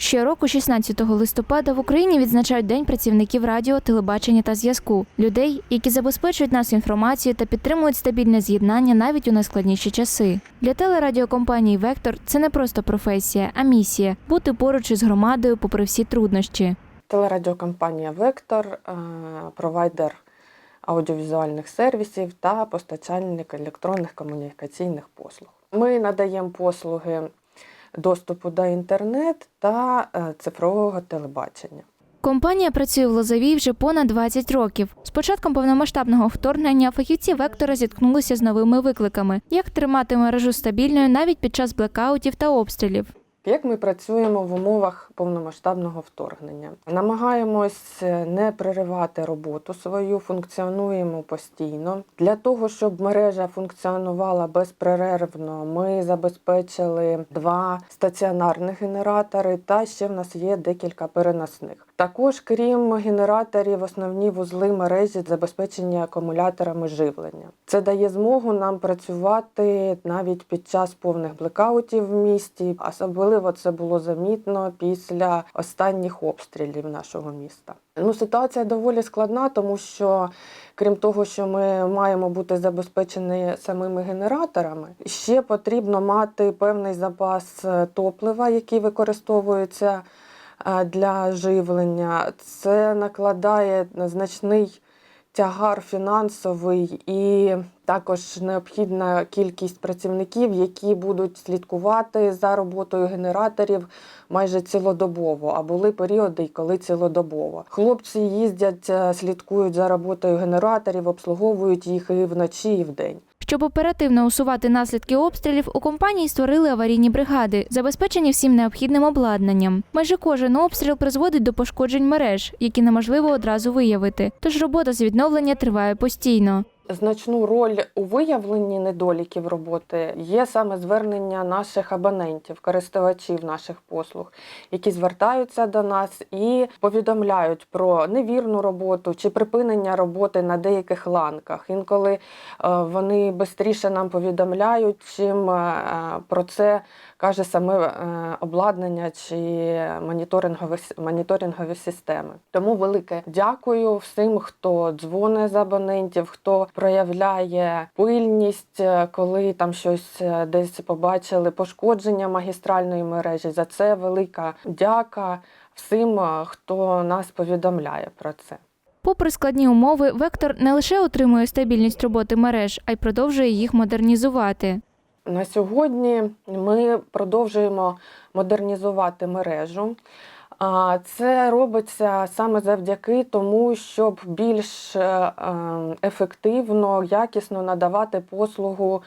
Щороку, 16 листопада, в Україні відзначають День працівників радіо, телебачення та зв'язку людей, які забезпечують нас інформацією та підтримують стабільне з'єднання навіть у найскладніші часи. Для телерадіокомпанії Вектор це не просто професія, а місія бути поруч із громадою попри всі труднощі. Телерадіокомпанія Вектор, е, провайдер аудіовізуальних сервісів та постачальник електронних комунікаційних послуг. Ми надаємо послуги доступу до інтернет та е, цифрового телебачення. Компанія працює в Лозовій вже понад 20 років. З початком повномасштабного вторгнення фахівці вектора зіткнулися з новими викликами: як тримати мережу стабільною навіть під час блекаутів та обстрілів. Як ми працюємо в умовах повномасштабного вторгнення? Намагаємось не переривати роботу свою, функціонуємо постійно. Для того, щоб мережа функціонувала безперервно, ми забезпечили два стаціонарних генератори, та ще в нас є декілька переносних. Також, крім генераторів, основні вузли мережі забезпечені акумуляторами живлення. Це дає змогу нам працювати навіть під час повних блекаутів в місті. Особливо це було замітно після останніх обстрілів нашого міста. Ну, ситуація доволі складна, тому що крім того, що ми маємо бути забезпечені самими генераторами, ще потрібно мати певний запас е, топлива, який використовується для живлення. Це накладає значний тягар фінансовий і також необхідна кількість працівників, які будуть слідкувати за роботою генераторів майже цілодобово. А були періоди, коли цілодобово. Хлопці їздять, е, слідкують за роботою генераторів, обслуговують їх і вночі, і вдень. Щоб оперативно усувати наслідки обстрілів, у компанії створили аварійні бригади, забезпечені всім необхідним обладнанням. Майже кожен обстріл призводить до пошкоджень мереж, які неможливо одразу виявити. Тож робота з відновлення триває постійно. Значну роль у виявленні недоліків роботи є саме звернення наших абонентів, користувачів наших послуг, які звертаються до нас і повідомляють про невірну роботу чи припинення роботи на деяких ланках. Інколи е, вони швидше нам повідомляють, чим е, про це каже саме е, обладнання чи моніторингові, моніторингові системи. Тому велике дякую всім, хто дзвонить з абонентів, хто проявляє пильність, е, коли там щось е, десь побачили, пошкодження магістральної мережі. За це велика дяка всім, е, хто нас повідомляє про це. Попри складні умови, вектор не лише отримує стабільність роботи мереж, а й продовжує їх модернізувати. На сьогодні ми продовжуємо модернізувати мережу. Це робиться саме завдяки тому, щоб більш е, е, ефективно, якісно надавати послугу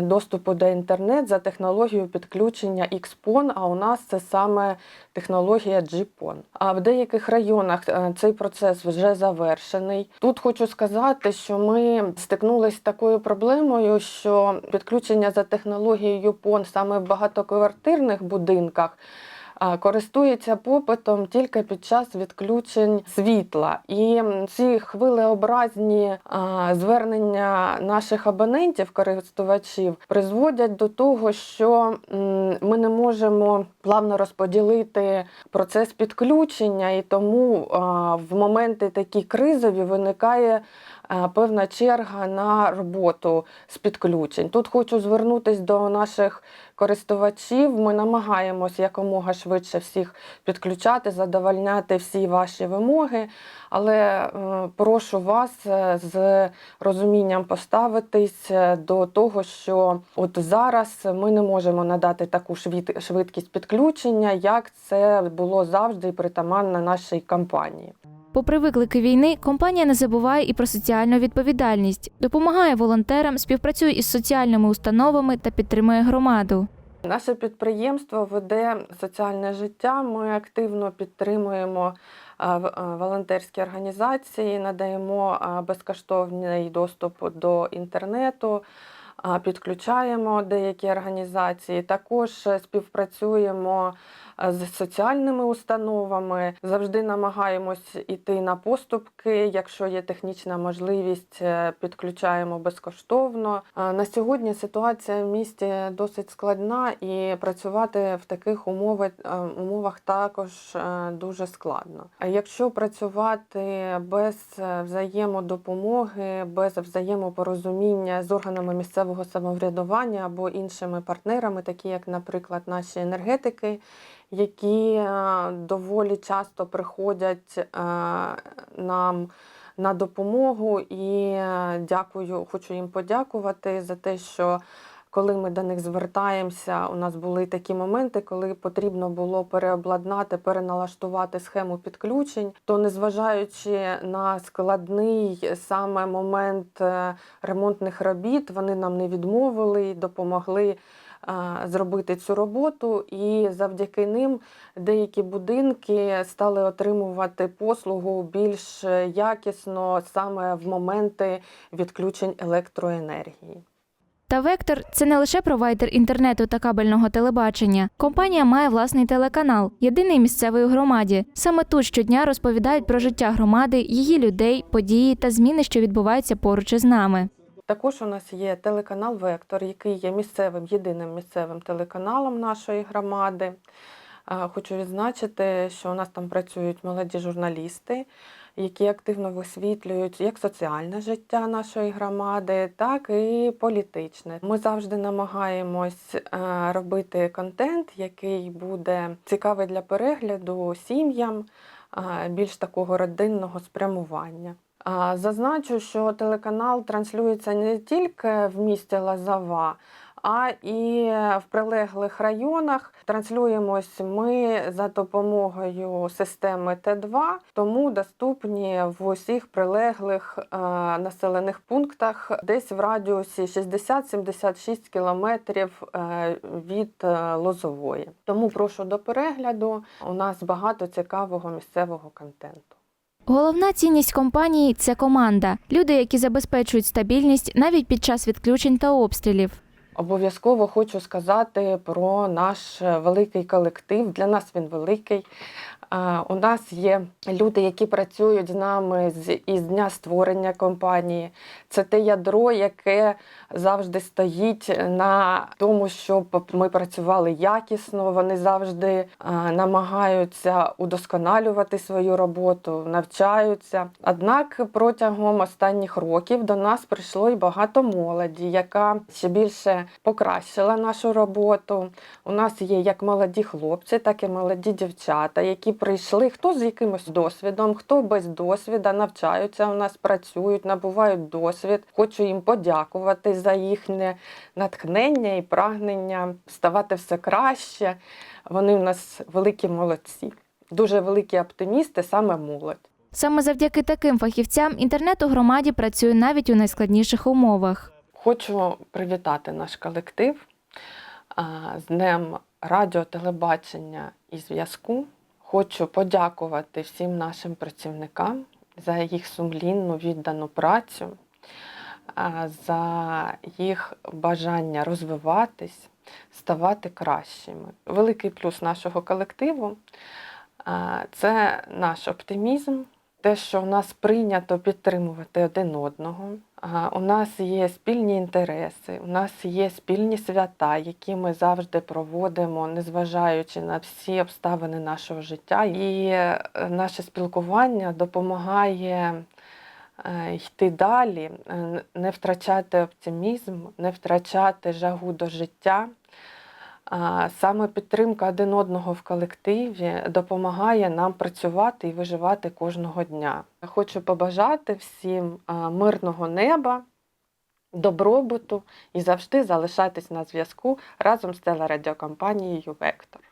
доступу до інтернет за технологією підключення XPON, а у нас це саме технологія GPON. А в деяких районах е, цей процес вже завершений. Тут хочу сказати, що ми стикнулися з такою проблемою, що підключення за технологією PON саме в багатоквартирних будинках. Користується попитом тільки під час відключень світла, і ці хвилеобразні звернення наших абонентів, користувачів, призводять до того, що ми не можемо плавно розподілити процес підключення, і тому в моменти такі кризові виникає певна черга на роботу з підключень. Тут хочу звернутися до наших користувачів. Ми намагаємось якомога швидше всіх підключати, задовольняти всі ваші вимоги. Але е, прошу вас е, з розумінням поставитись е, до того, що от зараз ми не можемо надати таку швид- швидкість підключення, як це було завжди і притаманно нашій компанії. Попри виклики війни, компанія не забуває і про соціальну відповідальність, допомагає волонтерам, співпрацює із соціальними установами та підтримує громаду. Наше підприємство веде соціальне життя. Ми активно підтримуємо в- а, волонтерські організації, надаємо безкоштовний доступ до інтернету, підключаємо деякі організації. Також е, співпрацюємо е, з соціальними установами. Завжди намагаємось іти на поступки. Якщо є технічна можливість, е, підключаємо безкоштовно. На сьогодні ситуація в місті досить складна, і працювати в таких умовах, е, умовах також е, дуже складно. А якщо працювати без взаємодопомоги, без взаємопорозуміння з органами місцевого самоврядування або іншими партнерами, такі як, наприклад, наші енергетики, які е, доволі часто приходять е, нам на допомогу, і е, дякую, хочу їм подякувати за те, що коли ми до них звертаємося, у нас були такі моменти, коли потрібно було переобладнати, переналаштувати схему підключень, то незважаючи на складний саме момент ремонтних робіт, вони нам не відмовили допомогли зробити цю роботу. І завдяки ним деякі будинки стали отримувати послугу більш якісно саме в моменти відключень електроенергії. Та Вектор це не лише провайдер інтернету та кабельного телебачення. Компанія має власний телеканал, єдиний місцевий у громаді. Саме тут щодня розповідають про життя громади, її людей, події та зміни, що відбуваються поруч із нами. Також у нас є телеканал Вектор, який є місцевим, єдиним місцевим телеканалом нашої громади. Хочу відзначити, що у нас там працюють молоді журналісти, які активно висвітлюють як соціальне життя нашої громади, так і політичне. Ми завжди намагаємось робити контент, який буде цікавий для перегляду сім'ям, більш такого родинного спрямування. Зазначу, що телеканал транслюється не тільки в місті Лазава, а і в прилеглих районах. Транслюємось ми за допомогою системи Т2, тому доступні в усіх прилеглих е, населених пунктах, десь в радіусі 60-76 кілометрів е, від е, Лозової. Тому прошу до перегляду. У нас багато цікавого місцевого контенту. Головна цінність компанії це команда, люди, які забезпечують стабільність навіть під час відключень та обстрілів. Обов'язково хочу сказати про наш е, великий колектив. Для нас він великий. У нас є люди, які працюють з нами з із дня створення компанії. Це те ядро, яке завжди стоїть на тому, щоб ми працювали якісно. Вони завжди намагаються удосконалювати свою роботу, навчаються. Однак протягом останніх років до нас прийшло і багато молоді, яка ще більше покращила нашу роботу. У нас є як молоді хлопці, так і молоді дівчата, які прийшли хто з якимось досвідом, хто без досвіду, навчаються у нас, працюють, набувають досвід. Хочу їм подякувати за їхнє натхнення і прагнення ставати все краще. Вони у нас великі молодці, дуже великі оптимісти, саме молодь. Саме завдяки таким фахівцям інтернет у громаді працює навіть у найскладніших умовах. Хочу привітати наш колектив з Днем радіо, телебачення і зв'язку. Хочу подякувати всім нашим працівникам за їх сумлінну віддану працю, за їх бажання розвиватись, ставати кращими. Великий плюс нашого колективу це наш оптимізм, те, що у нас прийнято підтримувати один одного. У нас є спільні інтереси, у нас є спільні свята, які ми завжди проводимо, незважаючи на всі обставини нашого життя. І е, наше спілкування допомагає е, йти далі, е, не втрачати оптимізм, не втрачати жагу до життя. Саме підтримка один одного в колективі допомагає нам працювати і виживати кожного дня. Хочу побажати всім мирного неба, добробуту і завжди залишатись на зв'язку разом з телерадіокомпанією Вектор.